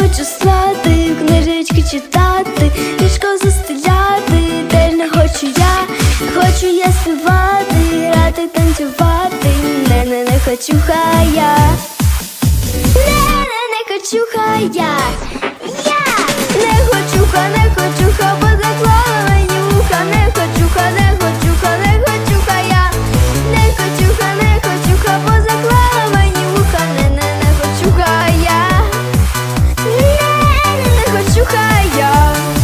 хочу спати, книжечки читати, ліжко застеляти, теж не хочу я, хочу я співати, грати, танцювати, не не не хочу хая, не не не хочу хай я. слухай.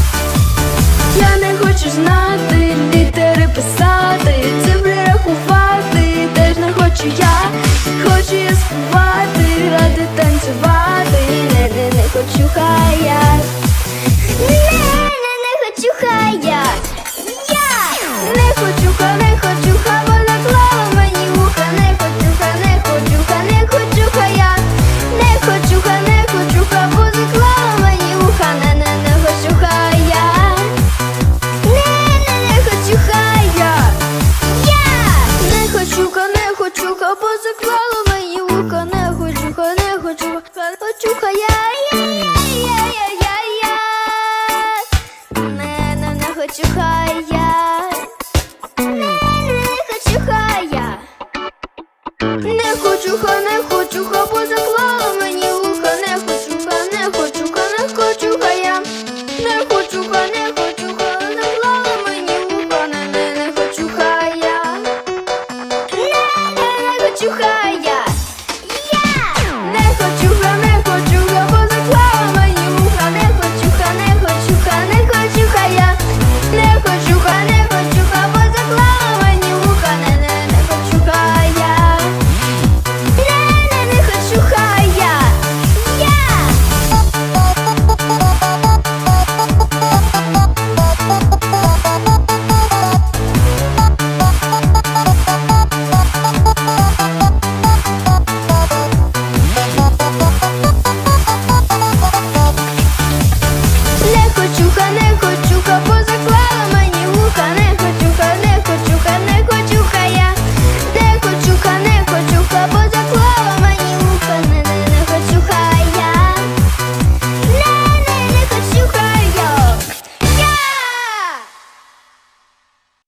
you call